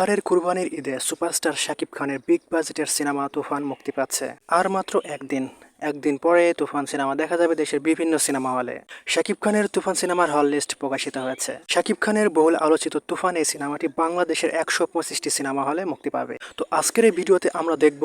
এবারের কুরবানির ঈদে সুপারস্টার শাকিব খানের বিগ বাজেটের সিনেমা তুফান মুক্তি পাচ্ছে। আর মাত্র একদিন। একদিন পরে তুফান সিনেমা দেখা যাবে দেশের বিভিন্ন সিনেমা হলে। শাকিব খানের তুফান সিনেমার হল লিস্ট প্রকাশিত হয়েছে। শাকিব খানের বহুল আলোচিত তুফান এই সিনেমাটি বাংলাদেশের একশো পঁচিশটি সিনেমা হলে মুক্তি পাবে। তো আজকের এই ভিডিওতে আমরা দেখব,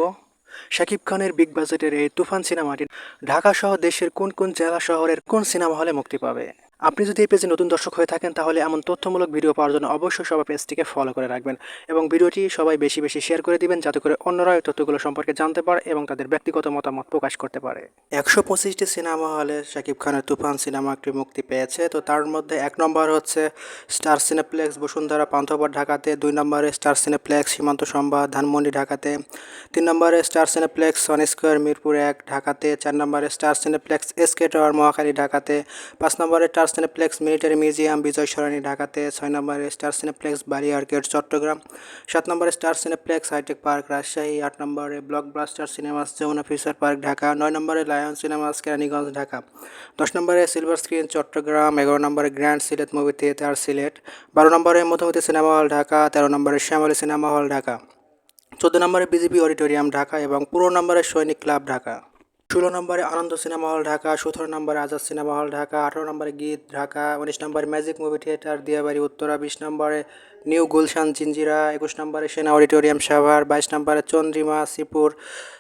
শাকিব খানের বিগ বাজেটের এই তুফান সিনেমাটি ঢাকা সহ দেশের কোন কোন জেলা শহরের কোন সিনেমা হলে মুক্তি পাবে। আপনি যদি এই পেজে নতুন দর্শক হয়ে থাকেন, তাহলে এমন তথ্যমূলক ভিডিও পাওয়ার জন্য অবশ্যই সবাই পেজটিকে ফলো করে রাখবেন এবং ভিডিওটি সবাই বেশি বেশি শেয়ার করে দিবেন, যাতে করে অন্যরা এই তথ্যগুলো সম্পর্কে জানতে পারে এবং তাদের ব্যক্তিগত মতামত প্রকাশ করতে পারে। একশো পঁচিশটি সিনেমা হলে শাকিব খানের তুফান সিনেমাটি মুক্তি পেয়েছে। তো তার মধ্যে এক নম্বর হচ্ছে স্টার সিনেপ্লেক্স, বসুন্ধরা, পান্থপথ ঢাকাতে, দুই নম্বরে স্টার সিনেপ্লেক্স সীমান্ত সম্বাদ ধানমন্ডি ঢাকাতে, তিন নম্বরে Star Cineplex, Sony Square, Mirpur এক ঢাকাতে, চার নম্বরে Star Cineplex SK Tower, Mohakhali ঢাকাতে, পাঁচ নম্বরে Star Cineplex Military Museum, Bijoy Sarani, ঢাকাতে ছয় নম্বরে স্টার সিনেপ্লেক্স বাড়ি আর্কেড চট্টগ্রাম। সাত নম্বরে Star Cineplex, Hi Tech Park, Rajshahi. আট নম্বরে Blockbuster Cinemas, Jamuna Future Park, Dhaka. নয় নম্বরে লায়ন সিনেমাস, কেরানীগঞ্জ, ঢাকা। দশ নম্বরে সিলভার স্ক্রিন, চট্টগ্রাম। এগারো নম্বরে Grand Sylhet Movie Theatre, Sylhet. বারো নম্বরে মধুমতি সিনেমা হল, ঢাকা। তেরো নম্বরে শ্যামলী সিনেমা হল, ঢাকা। চোদ্দ নম্বরে বিজেপি অডিটোরিয়াম, ঢাকা। এবং পনেরো নম্বরে সৈনিক ক্লাব, ঢাকা। ষোলো নম্বরে আনন্দ সিনেমা হল ঢাকা, সতেরো নম্বরে আজাদ সিনেমা হল ঢাকা, আঠারো নম্বরে গীত ঢাকা, উনিশ নম্বরে Magic Movie Theatre, Diabari, Uttara, বিশ নম্বরে নিউ গুলশান জিঞ্জিরা একুশ নম্বরে সেনা অডিটোরিয়াম সাভার, বাইশ নম্বরে চন্দ্রিমা, শ্রীপুর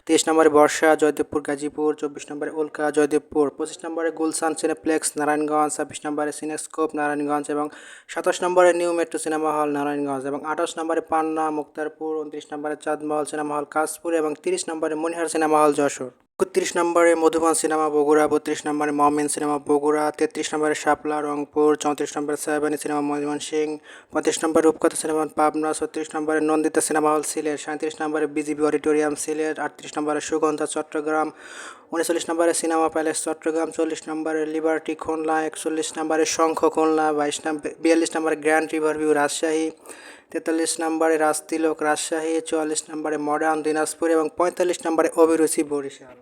তেইশ নম্বরে বর্ষা, জয়দেবপুর, গাজীপুর, চব্বিশ নম্বরে উল্কা, জয়দেবপুর, পঁচিশ নম্বরে গুলশান সিনেপ্লেক্স, নারায়ণগঞ্জ, ছাব্বিশ নম্বরে সিনেস্কোপ, নারায়ণগঞ্জ এবং সাতাশ নম্বরে new metro cinema hall, Narayanganj এবং আঠাশ নম্বরে পান্না, মুক্তারপুর, উনত্রিশ নম্বরে চাঁদমহল সিনেমা হল, কাশপুর এবং তিরিশ নম্বরে মনিহার সিনেমা হল, যশোর। একত্রিশ নম্বরে মধুবন সিনেমা, বগুড়া বত্রিশ নম্বরে মমিন সিনেমা, বগুড়া তেত্রিশ নম্বরে শাপলা, রংপুর চৌত্রিশ নম্বরে সাহেবানী সিনেমা সিং পঁয়ত্রিশ নম্বরে রূপকথা সিনেমা, পাবনা ছত্রিশ নম্বরে নন্দিতা সিনেমা হল সিলেট, সাঁত্রিশ নম্বরে বিজিবি অডিটোরিয়াম সিলেট, আটত্রিশ নম্বরে সুগন্ধা চট্টগ্রাম, উনচল্লিশ নম্বরে সিনেমা প্যালেস চট্টগ্রাম, চল্লিশ নম্বরে লিবার্টি খুলনা একচল্লিশ নম্বরে শঙ্খ খুলনা বাইশ নম্বর বিয়াল্লিশ নম্বরে গ্র্যান্ড রিভার ভিউ রাজশাহী, তেতাল্লিশ নম্বরে রাজতিলক রাজশাহী, চুয়াল্লিশ নম্বরে মডার্ন দিনাজপুর এবং পঁয়তাল্লিশ নম্বরে অভিরুচি বরিশাল।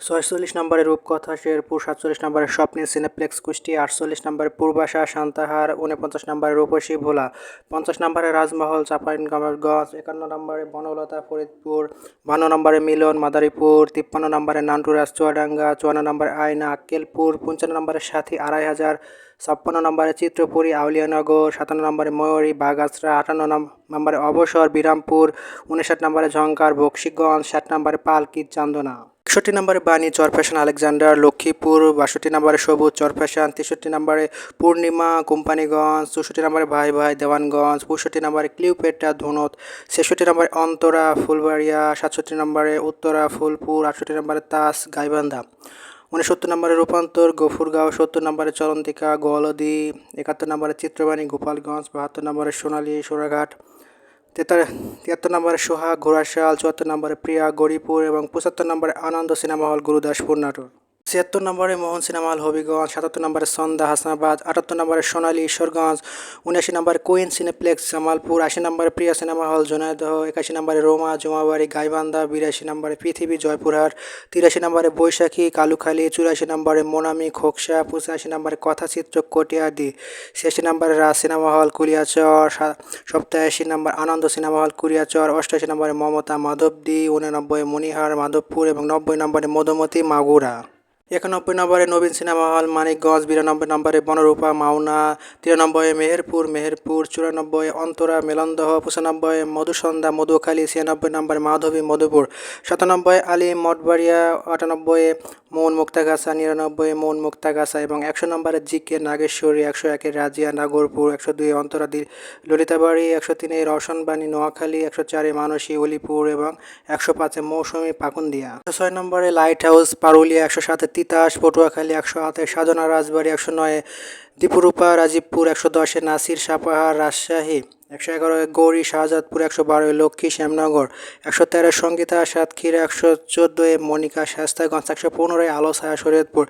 ছয়চল্লিশ নম্বরের রূপকথা শেরপুর, সাতচল্লিশ নম্বরে স্বপ্নে সিনেপ্লেক্স কুষ্টি, আটচল্লিশ নম্বরে পূর্বাশা সান্তাহার উনপঞ্চাশ নম্বরে রূপসী ভোলা, পঞ্চাশ নম্বরে রাজমহল চাঁপাইনগঞ্জ একান্ন নম্বরে বনলতা, ফরিদপুর, বান্ন নম্বরে মিলন, মাদারীপুর, তিপ্পান্ন নম্বরে নান্টুরাজ, চুয়াডাঙ্গা, চুয়ান্ন নম্বরে আয়না, আক্কেলপুর, পঞ্চান্ন নম্বরের সাথী, আড়াই হাজার ছাপ্পান্ন নম্বরে চিত্রপুরী, আউলিয়ানগর, সাতান্ন নম্বরে ময়ূরী বাগাসরা আটান্ন নম্বরে অবসর, বিরামপুর, উনষাট নম্বরে ঝঙ্কার, বক্সিগঞ্জ, ষাট নম্বরে পালকি চান্দনা। একষট্টি নম্বরে বাণী, চরফ্যাশন, আলেকজান্ডার, লক্ষ্মীপুর, বাষট্টি নম্বরে সবুজ চরফ্যাশন, তেষট্টি নম্বরে পূর্ণিমা, কোম্পানিগঞ্জ, চৌষট্টি নম্বরে ভাই ভাই দেওয়ানগঞ্জ, পঁয়ষট্টি নম্বরে ক্লিউপেটা ধুনত ছেষট্টি নম্বরে অন্তরা, ফুলবাড়িয়া, সাতষট্টি নম্বরে উত্তরা, ফুলপুর, আটষট্টি নম্বরে তাস, গাইবান্ধা। উনসত্তর নম্বরে রূপান্তর গফুরগাঁও সত্তর নম্বরে চরন্তিকা গোয়ালদি, একাত্তর নম্বরে চিত্রবাণী, গোপালগঞ্জ, বাহাত্তর নম্বরে সোনালী সোরাঘাট তেতার, তিয়াত্তর নম্বরে সোহাগ ঘোড়াশাল, চুয়াত্তর নম্বরে প্রিয়া গরিপুর এবং পঁচাত্তর নম্বরে আনন্দ সিনেমা হল, গুরুদাসপুর নাটোর। ছিয়াত্তর নম্বরে মোহন সিনেমা হল হবিগঞ্জ, সাতাত্তর নম্বরে সন্ধ্যা হাসনাবাদ, আটাত্তর নম্বরে সোনালী ঈশ্বরগঞ্জ, উনআশি নম্বরে কুইন সিনেপ্লেক্স জামালপুর, আশি নম্বরে প্রিয়া সিনেমা হল জোনাইদহ একাশি নম্বরে রোমা জুমাবাড়ি গাইবান্ধা, বিরাশি নম্বরে পৃথিবী জয়পুরহাট, তিরাশি নম্বরে বৈশাখী কালুখালী, চুরাশি নম্বরে মোনামি খোকসা, পঁচাশি নম্বরে কথাচিত্র কটিয়াদি, ছিয়াশি নম্বরে রাজ সিনেমা হল কুলিয়াচর সপ্তাশি নম্বর আনন্দ সিনেমা হল কুলিয়াচর অষ্টাশি নম্বরে মমতা মাধবদী, উননব্বই মণিহার মাধবপুর এবং নব্বই নম্বরে মধুমতি মাগুরা। একানব্বই নম্বরে নবীন সিনেমা হল, মানিকগঞ্জ, বিরানব্বই নম্বরে বনরূপা, মাওনা, তিরানব্বই মেহেরপুর মেহেরপুর, চুরানব্বই অন্তরা, মেলন্দহ, পঁচানব্বই মধুসন্ধ্যা, মধুখালী, ছিয়ানব্বই নম্বরে মাধবী, মধুপুর, সাতানব্বই আলী, মঠবাড়িয়া, আটানব্বই মৌন মুক্তাগাছা নিরানব্বই, মোহন মুক্তাগাছা এবং একশো নম্বরে জি কে নাগেশ্বরী, একশো একের রাজিয়া নাগরপুর, একশো দুই অন্তরাদি ললিতাবাড়ি, একশো তিনে রওশনবাণী নোয়াখালী, একশো চারে মানসী অলিপুর এবং একশো পাঁচে মৌসুমী পাকুন্দিয়া। একশো ছয় নম্বরে লাইট হাউস পারুলিয়া, একশো সাতে তিতাস, পটুয়াখালী, একশো আটে সাধনা রাজবাড়ি, একশো নয়ে দীপুরূপা রাজীবপুর একশো দশে, নাসির, সাপাহার, রাজশাহী একশো এগারো, গৌরী, শাহজাদপুর একশো বারোয় লক্ষ্মী, শ্যামনগর একশো তেরো, সঙ্গীতা, সাতক্ষীরা একশো চোদ্দোয় মনিকা শাস্তাগঞ্জ একশো পনেরোয় আলো ছায়া, শরীয়তপুর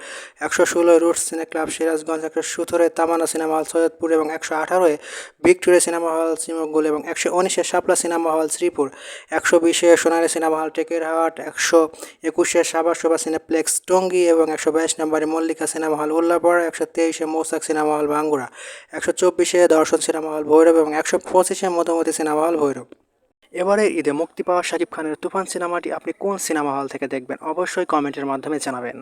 একশো ষোলোয় রুট সিনে ক্লাব সিরাজগঞ্জ একশো সতেরোয় তামানা সিনেমা হল, সৈয়দপুর এবং একশো আঠারোয় ভিক্টোরিয়া সিনেমা হল শ্রীমঙ্গল এবং একশো উনিশে শাপলা সিনেমা হল, শ্রীপুর একশো বিশে সোনালী সিনেমা হল টেকেরহাট একশো একুশে সাবাসোবা সিনেপ্লেক্স, টঙ্গী এবং একশো বাইশ নম্বরে মল্লিকা সিনেমা হল, উল্লাপাড়া একশো তেইশে মৌসাক সিনেমা সিনেমা হল ভাঙ্গুড়া, একশো চব্বিশে দর্শন সিনেমা হল ভৈরব এবং একশো পঁচিশে মধুমতি সিনেমা হল ভৈরব। এবারে ঈদে মুক্তি পাওয়া শাকিব খানের তুফান সিনেমাটি আপনি কোন সিনেমা হল থেকে দেখবেন? অবশ্যই কমেন্টের মাধ্যমে জানাবেন।